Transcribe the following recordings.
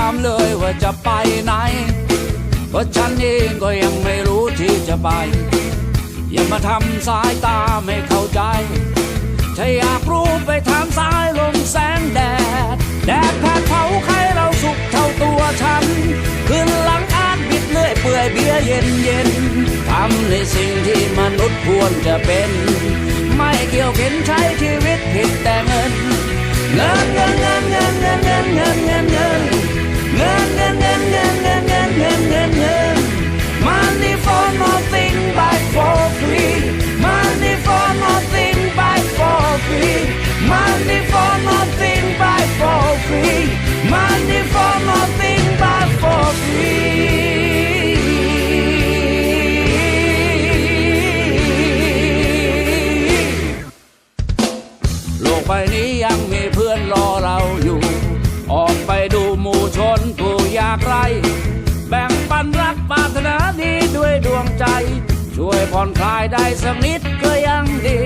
ามเลยว่าจะไปไหน เพราะฉันเองก็ยังไม่รู้ที่จะไป อย่ามาทำสายตาไม่เข้าใจ ถ้าอยากรู้ไปทางซ้ายลมแสงแดด แดดแผดเผาใครเราสุกเท่าตัวฉัน ขึ้นหลังอ่านบิดเลื่อยเปื่อยเบียเย็นเย็นทำในสิ่งที่มนุษย์ควรจะเป็น ไปนี้ยังมีเพื่อนรอเราอยู่ ออกไปดูหมู่ชนผู้ยากไรแบ่งปันรักปรารถนาดีด้วยดวงใจ ช่วยผ่อนคลายได้สักนิดก็ยังดี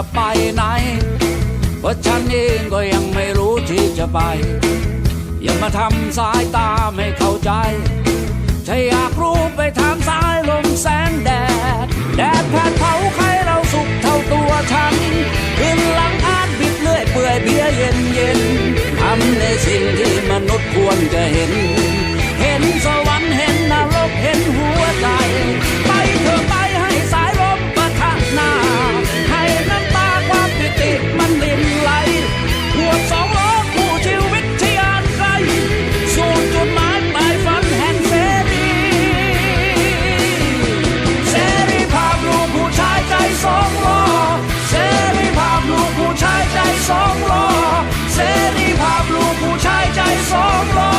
จะไปไหน เพราะฉันเองก็ยังไม่รู้ที่จะไป อย่ามาทำสายตาไม่เข้าใจ ถ้าอยากรู้ไปทางซ้ายลมแสงแดด แดดแผดเผาใครเราสุกเท่าตัวฉัน ขึ้นหลังอานบิดเลื่อยเปื่อยเบียร์เย็นเย็นทำในสิ่งที่มนุษย์ควรจะเห็น สองรอเสรีภาพลูกผู้ชายใจสองรอ